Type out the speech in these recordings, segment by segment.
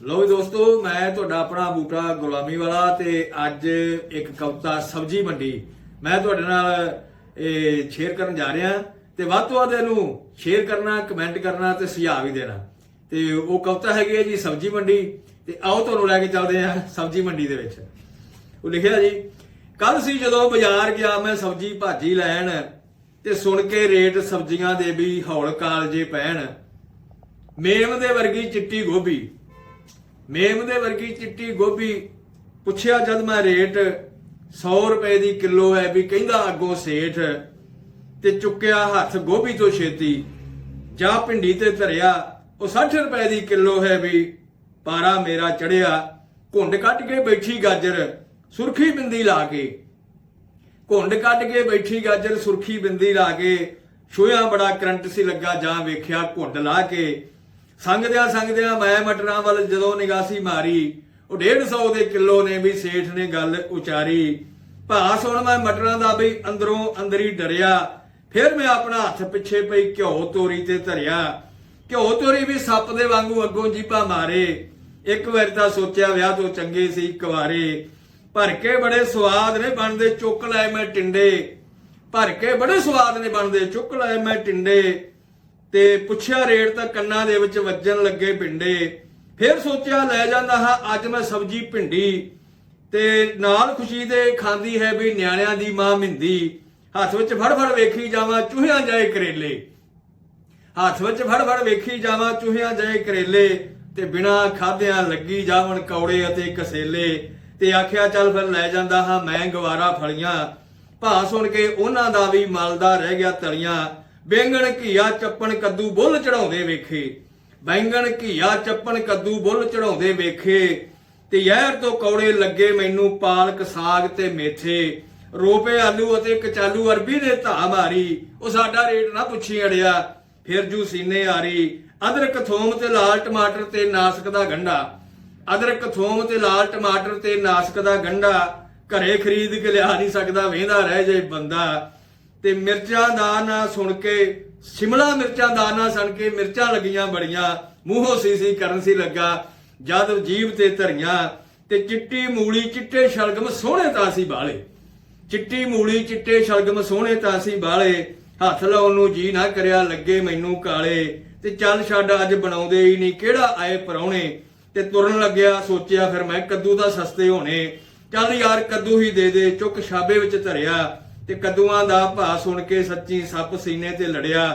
ਲੋ ਵੀ ਦੋਸਤੋ, ਮੈਂ ਤੁਹਾਡਾ ਆਪਣਾ ਬੂਟਾ ਗੁਲਾਮੀ ਵਾਲਾ ਤੇ ਅੱਜ ਇੱਕ ਕਵਿਤਾ ਸਬਜੀ ਮੰਡੀ ਮੈਂ ਤੁਹਾਡੇ ਨਾਲ ਇਹ ਸ਼ੇਅਰ ਕਰਨ ਜਾ ਰਿਹਾ ਤੇ ਵੱਧ ਤੋਂ ਵੱਧ ਇਹਨੂੰ ਸ਼ੇਅਰ ਕਰਨਾ ਕਮੈਂਟ ਕਰਨਾ ਤੇ ਸੁਝਾਅ ਵੀ ਦੇਣਾ। ਤੇ ਉਹ ਕਵਿਤਾ ਹੈਗੀ ਹੈ ਜੀ ਸਬਜੀ ਮੰਡੀ ਤੇ ਆਓ ਤੁਹਾਨੂੰ ਲੈ ਕੇ ਚੱਲਦੇ ਹਾਂ ਸਬਜੀ ਮੰਡੀ ਦੇ ਵਿੱਚ। ਉਹ ਲਿਖਿਆ ਜੀ ਕੱਲ ਸੀ ਜਦੋਂ ਬਾਜ਼ਾਰ ਗਿਆ ਮੈਂ ਸਬਜੀ ਭਾਜੀ ਲੈਣ ਤੇ ਸੁਣ ਕੇ ਰੇਟ ਸਬਜ਼ੀਆਂ ਦੇ ਵੀ ਹੌਲ ਕਾਲਜੇ ਪੈਣ। ਮੇਮ ਦੇ ਵਰਗੀ ਚਿੱਟੀ ਗੋਭੀ ਮੇਮ ਦੇ ਵਰਗੀ ਚਿੱਟੀ ਗੋਭੀ, ਪੁੱਛਿਆ ਜਦ ਮੈਂ ਰੇਟ 100 ਰੁਪਏ ਦੀ ਕਿਲੋ ਹੈ ਵੀ ਕਹਿੰਦਾ ਅੱਗੋਂ ਸੇਠ, ਤੇ ਚੁੱਕਿਆ ਹੱਥ ਗੋਭੀ ਤੋਂ ਛੇਤੀ, ਜਾਂ ਭਿੰਡੀ ਤੇ ਧਰਿਆ, ਉਹ 60 ਰੁਪਏ ਦੀ ਕਿਲੋ ਹੈ ਵੀ ਪਾਰਾ ਮੇਰਾ ਚੜਿਆ, ਘੁੰਡ ਕੱਟ ਕੇ ਬੈਠੀ ਗਾਜਰ, ਸੁਰਖੀ ਬਿੰਦੀ ਲਾ ਕੇ। ਘੁੰਡ ਕੱਢ ਕੇ ਬੈਠੀ ਗਾਜਰ, ਸੁਰਖੀ ਬਿੰਦੀ ਲਾ ਕੇ ਛੋਇਆ ਬੜਾ ਕਰੰਟ ਸੀ ਲੱਗਾ, ਜਾਂ ਵੇਖਿਆ ਘੁੰਡ ਲਾ ਕੇ ਸੰਗਦਿਆਂ ਸੰਗਦਿਆਂ ਮੈਂ ਮਟਰਾਂ ਵੱਲ ਜਦੋਂ ਨਿਗਾਸੀ ਮਾਰੀ, ਉਹ 150 ਦੇ ਕਿਲੋ ਨੇ ਵੀ ਸੇਠ ਨੇ ਗੱਲ ਉਚਾਰੀ। ਭਾ ਸੁਣ ਮੈਂ ਮਟਰਾਂ ਦਾ ਵੀ ਅੰਦਰੋਂ ਅੰਦਰੀ ਡਰਿਆ, ਫਿਰ ਮੈਂ ਆਪਣਾ ਹੱਥ ਪਿੱਛੇ ਪਈ ਘਿਓ ਤੋਰੀ ਤੇ ਧਰਿਆ। ਘਿਓ ਤੋਰੀ ਵੀ ਸੱਪ ਦੇ ਵਾਂਗੂ ਅੱਗੋਂ ਜੀਭਾ ਮਾਰੇ। ਇੱਕ ਵਾਰ ਤਾਂ ਸੋਚਿਆ ਵਿਆਹ ਤੋਂ ਚੰਗੇ ਸੀ ਕੁਆਰੇ ਭਰ ਕੇ ਬੜੇ ਸਵਾਦ ਨੇ ਬਣਦੇ ਚੁੱਕ ਲਏ ਮੈਂ ਟਿੰਡੇ। ਭਰ ਕੇ ਬੜੇ ਸਵਾਦ ਨੇ ਬਣਦੇ ਚੁੱਕ ਲਏ ਮੈਂ ਟਿੰਡੇ। ਤੇ ਪੁੱਛਿਆ ਰੇਟ ਤਾਂ ਕੰਨਾਂ ਦੇ ਵਿੱਚ ਵੱਜਣ ਲੱਗੇ ਪਿੰਡੇ। ਫਿਰ ਸੋਚਿਆ ਲੈ ਜਾਂਦਾ ਹਾਂ, ਅੱਜ ਮੈਂ ਸਬਜੀ ਭਿੰਡੀ। ਤੇ ਨਾਲ ਖੁਸ਼ੀ ਦੇ ਖਾਂਦੀ ਹੈ ਵੀ ਨਿਆਣਿਆਂ ਦੀ ਮਾਂ ਮਿੰਦੀ। ਹੱਥ ਵਿੱਚ ਫੜ ਫੜ ਵੇਖੀ ਜਾਵਾਂ, ਚੂਹਿਆਂ ਜਾਏ ਕਰੇਲੇ। ਹੱਥ ਵਿੱਚ ਫੜ ਫੜ ਵੇਖੀ ਜਾਵਾਂ, ਚੂਹਿਆਂ ਜਾਏ ਕਰੇਲੇ। ਤੇ ਬਿਨਾ ਖਾਦਿਆਂ ਲੱਗੀ ਜਾਵਣ ਕੌੜੇ ਅਤੇ ਕਸੇਲੇ। ਤੇ ਆਖਿਆ, ਚੱਲ ਫਿਰ ਲੈ ਜਾਂਦਾ ਹਾਂ, ਮੈਂ ਗਵਾਰਾ ਫਲੀਆਂ। ਭਾ ਸੁਣ ਕੇ ਉਹਨਾਂ ਦਾ ਵੀ ਮਲਦਾ ਰਹਿ ਗਿਆ ਤਲੀਆਂ। ਬੈਂਗਣ ਘੀਆ ਚੱਪਣ ਕੱਦੂ ਬੁੱਲ ਚੜਾਉਂਦੇ ਵੇਖੇ। ਬੈਂਗਣ ਘੀਆ ਚੱਪਣ ਕੱਦੂ ਬੁੱਲ ਚੜਾਉਂਦੇ ਵੇਖੇ। ਤੇ ਯਾਰ ਤੋਂ ਕੌੜੇ ਲੱਗੇ ਮੈਨੂੰ ਪਾਲਕ ਸਾਗ ਤੇ ਮੇਥੇ। ਰੋਪੇ ਆਲੂ ਅਤੇ ਕਚਾਲੂ ਅਰਬੀ ਦੇ ਧਾ ਮਾਰੀ। ਉਹ ਸਾਡਾ ਰੇਟ ਨਾ ਪੁੱਛੀ ਅੜਿਆ। ਫਿਰ ਜੂ ਸੀਨੇ ਆਰੀ। ਅਦਰਕ, ਥੋਮ ਤੇ ਲਾਲ ਟਮਾਟਰ ਤੇ ਨਾਸਕ ਦਾ ਗੰਢਾ। ਅਦਰਕ, ਥੋਮ ਤੇ ਲਾਲ ਟਮਾਟਰ ਤੇ ਨਾਸਕ ਦਾ ਗੰਢਾ। ਘਰੇ ਖਰੀਦ ਕੇ ਲਿਆ ਨਹੀਂ ਸਕਦਾ ਵੇਂਦਾ ਰਹਿ ਜੇ ਬੰਦਾ। ਤੇ ਮਿਰਚਾਂ ਦਾ ਨਾ ਸੁਣ ਕੇ, ਸ਼ਿਮਲਾ ਮਿਰਚਾਂ ਦਾ ਨਾ ਸੁਣ ਕੇ ਮਿਰਚਾਂ ਲੱਗੀਆਂ ਬੜੀਆਂ, ਮੂੰਹੋਂ ਸੀਸੀ ਕਰਨ ਸੀ ਲੱਗਾ, ਜਦ ਜੀਵ ਤੇ ਧਰੀਆਂ, ਤੇ ਚਿੱਟੀ ਮੂਲੀ ਚਿੱਟੇ ਸ਼ਲਗਮ ਸੋਹਣੇ ਤਾਂ ਸੀ ਬਾਲੇ। ਚਿੱਟੀ ਮੂਲੀ ਚਿੱਟੇ ਸ਼ਲਗਮ ਸੋਹਣੇ ਤਾਂ ਸੀ ਬਾਲੇ, ਹੱਥ ਲਾਉਣ ਨੂੰ ਜੀ ਨਾ ਕਰਿਆ ਲੱਗੇ ਮੈਨੂੰ ਕਾਲੇ, ਤੇ ਚੱਲ ਛੱਡ ਅੱਜ ਬਣਾਉਂਦੇ ਹੀ ਨਹੀਂ, ਕਿਹੜਾ ਆਏ ਪਰੌਣੇ ਤੇ ਤੁਰਨ ਲੱਗਿਆ, ਸੋਚਿਆ ਫਿਰ ਮੈਂ ਕੱਦੂ ਦਾ ਸਸਤੇ ਹੋਣੇ। ਚੱਲ ਯਾਰ ਕੱਦੂ ਹੀ ਦੇ ਦੇ, ਚੁੱਕ ਛਾਬੇ ਵਿੱਚ ਧਰਿਆ ਤੇ ਕੱਦੂਆਂ ਦਾ ਭਾ ਸੁਣ ਕੇ ਸੱਚੀ ਸੱਪ ਸੀਨੇ ਤੇ ਲੜਿਆ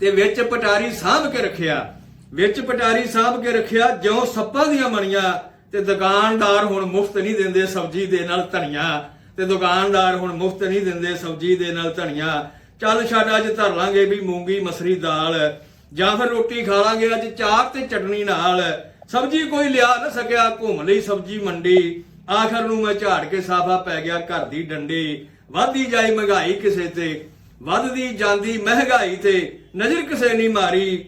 ਤੇ ਵਿੱਚ ਪਟਾਰੀ ਸਾਂਭ ਕੇ ਰੱਖਿਆ, ਵਿੱਚ ਪਟਾਰੀ ਸਾਂਭ ਕੇ ਰੱਖਿਆ, ਜਿਉਂ ਸੱਪਾਂ ਦੀਆਂ ਮਣੀਆਂ ਤੇ ਦੁਕਾਨਦਾਰ ਹੁਣ ਮੁਫਤ ਨਹੀਂ ਦਿੰਦੇ ਸਬਜ਼ੀ ਦੇ ਨਾਲ ਧਨੀਆ ਤੇ ਦੁਕਾਨਦਾਰ ਹੁਣ ਮੁਫਤ ਨਹੀਂ ਦਿੰਦੇ ਸਬਜ਼ੀ ਦੇ ਨਾਲ ਧਨੀਆ। ਚੱਲ ਛੱਡ ਅੱਜ ਧਰ ਲਾਂਗੇ ਵੀ ਮੂੰਗੀ, ਮਸਰੀ, ਦਾਲ ਜਾਂ ਫਿਰ ਰੋਟੀ ਖਾ ਲਾਂਗੇ ਅੱਜ ਚਾਹ ਤੇ ਚਟਣੀ ਨਾਲ। ਸਬਜ਼ੀ ਕੋਈ ਲਿਆ ਨਾ ਸਕਿਆ, ਘੁੰਮ ਲਈ ਸਬਜ਼ੀ ਮੰਡੀ। ਆਖਰ ਨੂੰ ਮੈਂ ਝਾੜ ਕੇ ਸਾਫਾ ਪੈ ਗਿਆ ਘਰ ਦੀ ਡੰਡੀ। ਵੱਧਦੀ ਜਾਈ ਮਹਿੰਗਾਈ ਕਿਸੇ ਤੇ, ਵੱਧਦੀ ਜਾਂਦੀ ਮਹਿੰਗਾਈ ਤੇ, ਨਜ਼ਰ ਕਿਸੇ ਨਹੀਂ ਮਾਰੀ,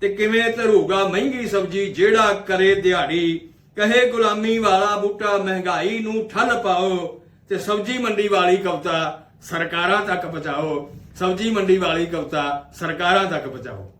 ਤੇ ਕਿਵੇਂ ਧਰੂਗਾ ਮਹਿੰਗੀ ਸਬਜੀ ਜਿਹੜਾ ਕਰੇ ਦਿਹਾੜੀ? ਕਹੇ ਗੁਲਾਮੀ ਵਾਲਾ ਬੂਟਾ ਮਹਿੰਗਾਈ ਨੂੰ ਠੱਲ ਪਾਓ, ਤੇ ਸਬਜੀ ਮੰਡੀ ਵਾਲੀ ਕਵਤਾ ਸਰਕਾਰਾਂ ਤੱਕ ਪਹੁੰਚਾਓ। ਸਬਜੀ ਮੰਡੀ ਵਾਲੀ ਕਵਤਾ ਸਰਕਾਰਾਂ ਤੱਕ ਪਹੁੰਚਾਓ।